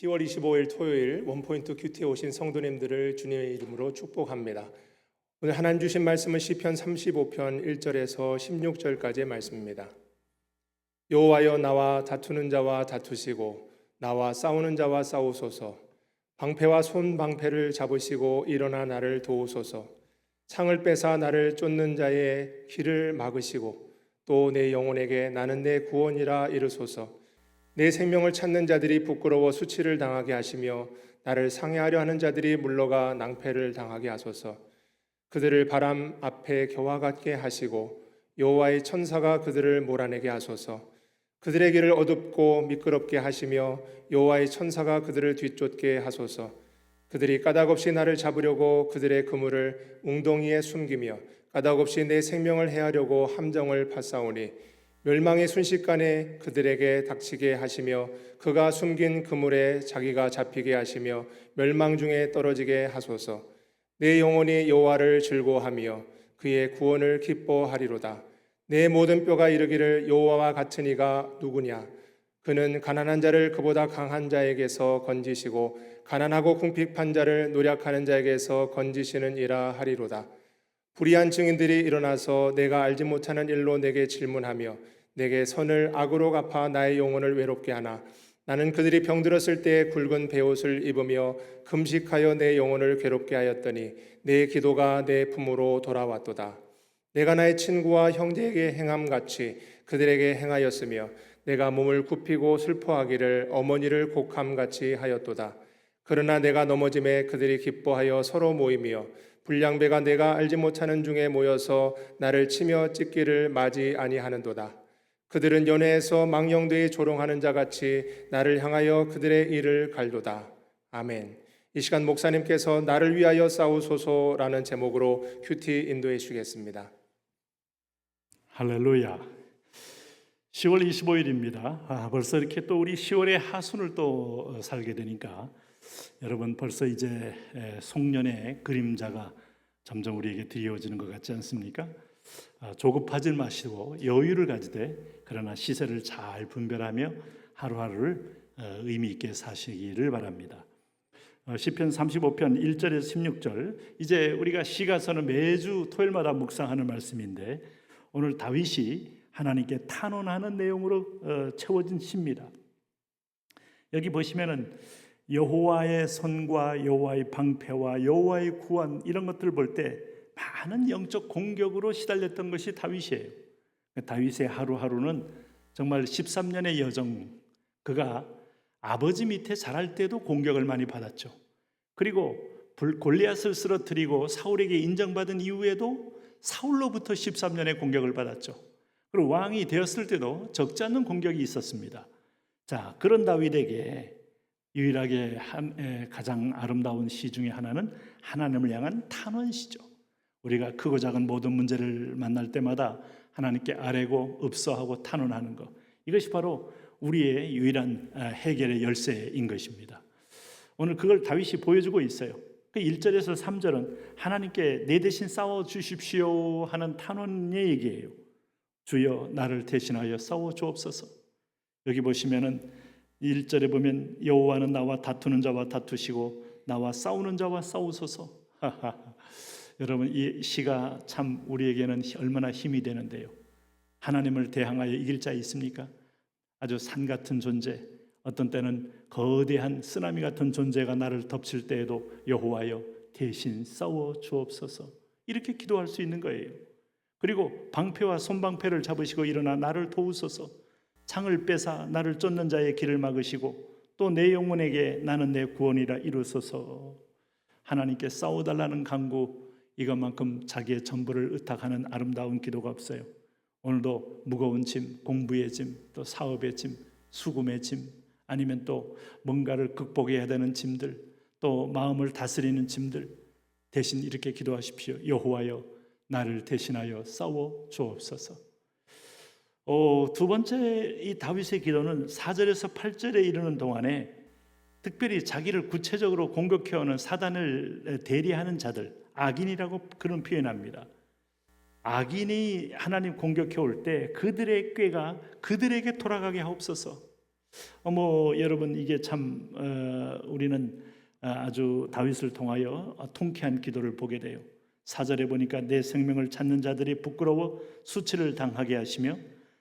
10월 25일 토요일 원포인트 큐티에 오신 성도님들을 주님의 이름으로 축복합니다. 오늘 하나님 주신 말씀은 시편 35편 1절에서 16절까지의 말씀입니다. 여호와여 나와 다투는 자와 다투시고 나와 싸우는 자와 싸우소서 방패와 손 방패를 잡으시고 일어나 나를 도우소서 창을 빼사 나를 쫓는 자의 길을 막으시고 또 내 영혼에게 나는 내 구원이라 이르소서 내 생명을 찾는 자들이 부끄러워 수치를 당하게 하시며 나를 상해하려 하는 자들이 물러가 낭패를 당하게 하소서. 그들을 바람 앞에 겨와 같게 하시고 여호와의 천사가 그들을 몰아내게 하소서. 그들의 길을 어둡고 미끄럽게 하시며 여호와의 천사가 그들을 뒤쫓게 하소서. 그들이 까닭없이 나를 잡으려고 그들의 그물을 웅덩이에 숨기며 까닭없이 내 생명을 해하려고 함정을 파싸우니 멸망의 순식간에 그들에게 닥치게 하시며 그가 숨긴 그물에 자기가 잡히게 하시며 멸망 중에 떨어지게 하소서. 내 영혼이 여호와를 즐거워하며 그의 구원을 기뻐하리로다. 내 모든 뼈가 이르기를 여호와와 같은 이가 누구냐? 그는 가난한 자를 그보다 강한 자에게서 건지시고 가난하고 궁핍한 자를 노력하는 자에게서 건지시는 이라 하리로다. 불의한 증인들이 일어나서 내가 알지 못하는 일로 내게 질문하며 내게 선을 악으로 갚아 나의 영혼을 외롭게 하나. 나는 그들이 병들었을 때 굵은 베옷을 입으며 금식하여 내 영혼을 괴롭게 하였더니 내 기도가 내 품으로 돌아왔도다. 내가 나의 친구와 형제에게 행함 같이 그들에게 행하였으며 내가 몸을 굽히고 슬퍼하기를 어머니를 곡함 같이 하였도다. 그러나 내가 넘어짐에 그들이 기뻐하여 서로 모이며 불량배가 내가 알지 못하는 중에 모여서 나를 치며 찢기를 맞이 아니하는도다. 그들은 연회에서 망령되이 조롱하는 자 같이 나를 향하여 그들의 일을 갈도다. 아멘. 이 시간 목사님께서 나를 위하여 싸우소서라는 제목으로 큐티 인도해 주시겠습니다. 할렐루야. 10월 25일입니다. 아, 벌써 이렇게 또 우리 10월의 하순을 또 어, 살게 되니까 여러분 벌써 이제 에, 송년의 그림자가 점점 우리에게 드리워지는 것 같지 않습니까? 아, 조급하지 마시고 여유를 가지되 그러나 시세를 잘 분별하며 하루하루를 어, 의미 있게 사시기를 바랍니다. 어, 시편 35편 1절에서 16절 이제 우리가 시가서는 매주 토요일마다 묵상하는 말씀인데 오늘 다윗이 하나님께 탄원하는 내용으로 어, 채워진 시입니다. 여기 보시면은 여호와의 손과 여호와의 방패와 여호와의 구원 이런 것들을 볼 때 많은 영적 공격으로 시달렸던 것이 다윗이에요. 다윗의 하루하루는 정말 13년의 여정 그가 아버지 밑에 자랄 때도 공격을 많이 받았죠. 그리고 골리앗을 쓰러뜨리고 사울에게 인정받은 이후에도 사울로부터 13년의 공격을 받았죠. 그리고 왕이 되었을 때도 적지 않은 공격이 있었습니다. 자, 그런 다윗에게 유일하게 가장 아름다운 시 중에 하나는 하나님을 향한 탄원시죠. 우리가 크고 작은 모든 문제를 만날 때마다 하나님께 아뢰고 읍소하고 탄원하는 것. 이것이 바로 우리의 유일한 아, 해결의 열쇠인 것입니다. 오늘 그걸 다윗이 보여주고 있어요. 그 1절에서 3절은 하나님께 내 대신 싸워 주십시오 하는 탄원의 얘기예요. 주여 나를 대신하여 싸워 주옵소서. 여기 보시면은 1절에 보면 여호와는 나와 다투는 자와 다투시고 나와 싸우는 자와 싸우소서. 여러분 이 시가 참 우리에게는 얼마나 힘이 되는데요. 하나님을 대항하여 이길 자 있습니까? 아주 산 같은 존재, 어떤 때는 거대한 쓰나미 같은 존재가 나를 덮칠 때에도 여호와여 대신 싸워 주옵소서. 이렇게 기도할 수 있는 거예요. 그리고 방패와 손방패를 잡으시고 일어나 나를 도우소서. 창을 빼사 나를 쫓는 자의 길을 막으시고 또 내 영혼에게 나는 내 구원이라 이루소서. 하나님께 싸워달라는 간구 이것만큼 자기의 전부를 의탁하는 아름다운 기도가 없어요. 오늘도 무거운 짐, 공부의 짐, 또 사업의 짐, 수금의 짐, 아니면 또 뭔가를 극복해야 되는 짐들, 또 마음을 다스리는 짐들 대신 이렇게 기도하십시오. 여호와여 나를 대신하여 싸워 주옵소서. 어, 두 번째 이 다윗의 기도는 4절에서 8절에 이르는 동안에 특별히 자기를 구체적으로 공격해오는 사단을 대리하는 자들, 악인이라고 그런 표현합니다. 악인이 하나님 공격해 올 때 그들의 꾀가 그들에게 돌아가게 하옵소서. 어, 뭐 여러분 이게 참 어, 우리는 아, 아주 다윗을 통하여 어, 통쾌한 기도를 보게 돼요. 사절에 보니까 내 생명을 찾는 자들이 부끄러워 수치를 당하게 하시며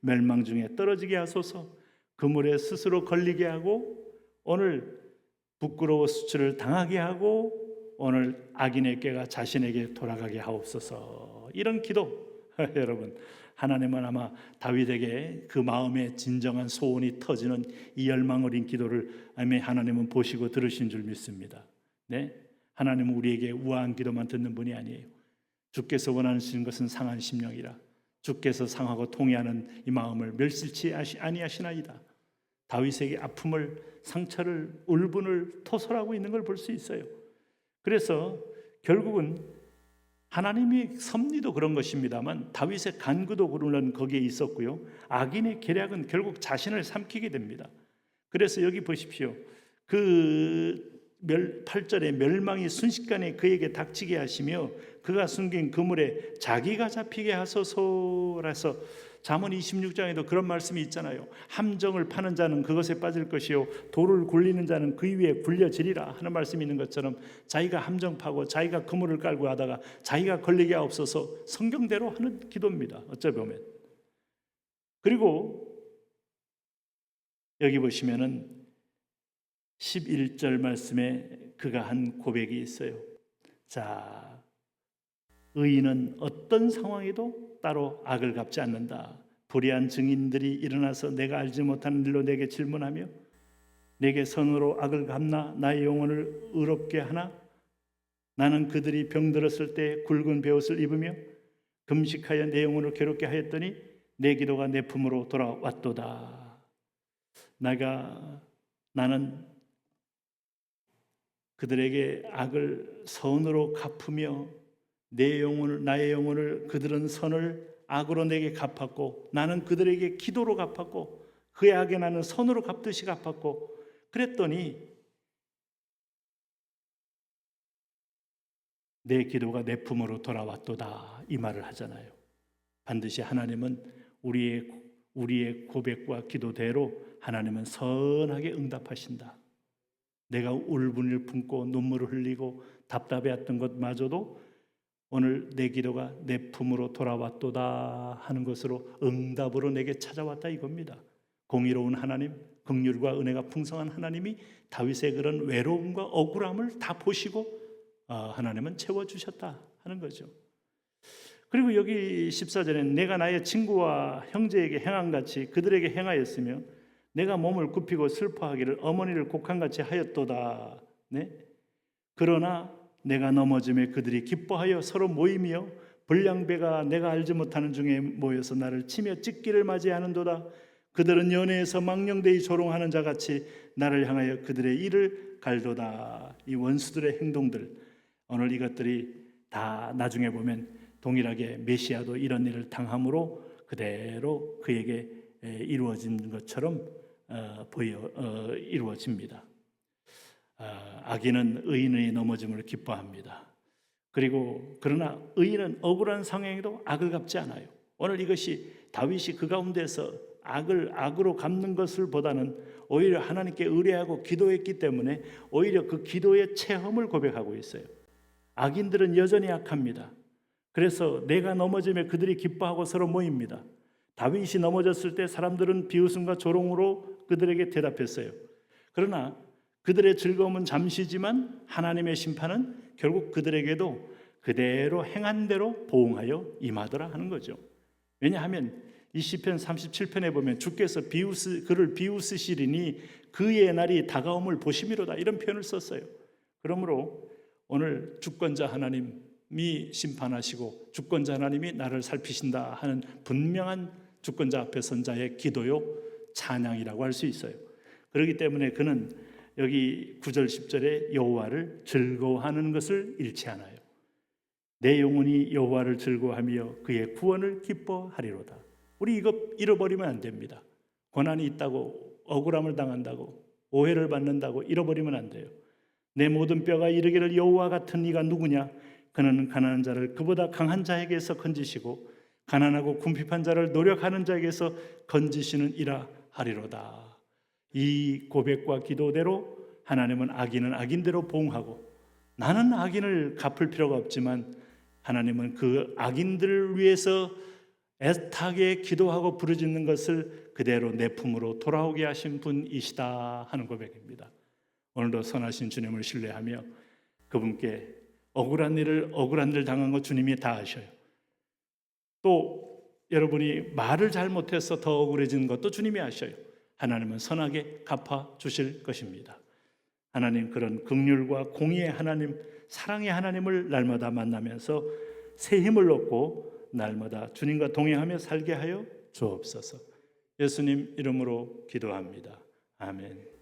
멸망 중에 떨어지게 하소서 그물에 스스로 걸리게 하고 오늘 부끄러워 수치를 당하게 하고 오늘 악인의 꾀가 자신에게 돌아가게 하옵소서 이런 기도 여러분 하나님은 아마 다윗에게 그 마음의 진정한 소원이 터지는 이 열망 어린 기도를 아멘 하나님은 보시고 들으신 줄 믿습니다. 네, 하나님은 우리에게 우아한 기도만 듣는 분이 아니에요. 주께서 원하시는 것은 상한 심령이라. 주께서 상하고 통해하는 이 마음을 멸실치 아니하시나이다. 다윗에게 아픔을 상처를 울분을 토설하고 있는 걸 볼 수 있어요. 그래서 결국은 하나님의 섭리도 그런 것입니다만 다윗의 간구도 그런 거기에 있었고요. 악인의 계략은 결국 자신을 삼키게 됩니다. 그래서 여기 보십시오. 그 멸, 8절에 멸망이 순식간에 그에게 닥치게 하시며 그가 숨긴 그물에 자기가 잡히게 하소서라서 잠언 26장에도 그런 말씀이 있잖아요. 함정을 파는 자는 그것에 빠질 것이요 돌을 굴리는 자는 그 위에 굴려지리라 하는 말씀이 있는 것처럼 자기가 함정 파고 자기가 그물을 깔고 하다가 자기가 걸리게 하옵소서 성경대로 하는 기도입니다. 어쩌 보면 그리고 여기 보시면은 11절 말씀에 그가 한 고백이 있어요. 자, 의인은 어떤 상황에도 따로 악을 갚지 않는다. 불의한 증인들이 일어나서 내가 알지 못하는 일로 내게 질문하며 내게 선으로 악을 갚나 나의 영혼을 의롭게 하나 나는 그들이 병들었을 때 굵은 베옷을 입으며 금식하여 내 영혼을 괴롭게 하였더니 내 기도가 내 품으로 돌아왔도다. 내가 나는 그들에게 악을 선으로 갚으며 내 영혼을 나의 영혼을 그들은 선을 악으로 내게 갚았고 나는 그들에게 기도로 갚았고 그의 악에 나는 선으로 갚듯이 갚았고 그랬더니 내 기도가 내 품으로 돌아왔도다 이 말을 하잖아요. 반드시 하나님은 우리의 우리의 고백과 기도대로 하나님은 선하게 응답하신다. 내가 울분을 품고 눈물을 흘리고 답답해했던 것마저도 오늘 내 기도가 내 품으로 돌아왔도다 하는 것으로 응답으로 내게 찾아왔다 이겁니다. 공의로운 하나님, 긍휼과 은혜가 풍성한 하나님이 다윗의 그런 외로움과 억울함을 다 보시고 아, 하나님은 채워 주셨다 하는 거죠. 그리고 여기 14절에 내가 나의 친구와 형제에게 행한 같이 그들에게 행하였으며 내가 몸을 굽히고 슬퍼하기를 어머니를 곡한같이 하였도다. 네? 그러나 내가 넘어짐에 그들이 기뻐하여 서로 모이며 불량배가 내가 알지 못하는 중에 모여서 나를 치며 찢기를 맞이하는도다. 그들은 연애에서 망령되이 조롱하는 자 같이 나를 향하여 그들의 일을 갈도다. 이 원수들의 행동들 오늘 이것들이 다 나중에 보면 동일하게 메시아도 이런 일을 당함으로 그대로 그에게 에, 이루어진 것처럼 어, 보여 어, 이루어집니다. 아, 악인은 의인의 넘어짐을 기뻐합니다. 그리고 그러나 의인은 억울한 상황에도 악을 갚지 않아요. 오늘 이것이 다윗이 그 가운데서 악을 악으로 갚는 것을 보다는 오히려 하나님께 의뢰하고 기도했기 때문에 오히려 그 기도의 체험을 고백하고 있어요. 악인들은 여전히 악합니다. 그래서 내가 넘어지면 그들이 기뻐하고 서로 모입니다. 다윗이 넘어졌을 때 사람들은 비웃음과 조롱으로 그들에게 대답했어요. 그러나 그들의 즐거움은 잠시지만 하나님의 심판은 결국 그들에게도 그대로 행한 대로 보응하여 임하더라 하는 거죠. 왜냐하면 이 시편 37편에 보면 주께서 비웃으 그를 비웃으시리니 그의 날이 다가옴을 보심이로다 이런 표현을 썼어요. 그러므로 오늘 주권자 하나님이 심판하시고 주권자 하나님이 나를 살피신다 하는 분명한 주권자 앞에 선 자의 기도요 찬양이라고 할 수 있어요. 그렇기 때문에 그는 여기 9절 10절에 여호와를 즐거워하는 것을 잃지 않아요. 내 영혼이 여호와를 즐거워하며 그의 구원을 기뻐하리로다. 우리 이거 잃어버리면 안 됩니다. 고난이 있다고 억울함을 당한다고 오해를 받는다고 잃어버리면 안 돼요. 내 모든 뼈가 이르기를 여호와 같은 이가 누구냐? 그는 가난한 자를 그보다 강한 자에게서 건지시고 가난하고 궁핍한 자를 노력하는 자에게서 건지시는 이라 하리로다. 이 고백과 기도대로 하나님은 악인은 악인대로 보응하고 나는 악인을 갚을 필요가 없지만 하나님은 그 악인들을 위해서 애타게 기도하고 부르짖는 것을 그대로 내 품으로 돌아오게 하신 분이시다 하는 고백입니다. 오늘도 선하신 주님을 신뢰하며 그분께 억울한 일을 억울한 일 당한 거 주님이 다 아셔요. 또 여러분이 말을 잘못해서 더 억울해진 것도 주님이 아셔요. 하나님은 선하게 갚아 주실 것입니다. 하나님 그런 긍휼과 공의의 하나님, 사랑의 하나님을 날마다 만나면서 새 힘을 얻고 날마다 주님과 동행하며 살게 하여 주옵소서. 예수님 이름으로 기도합니다. 아멘.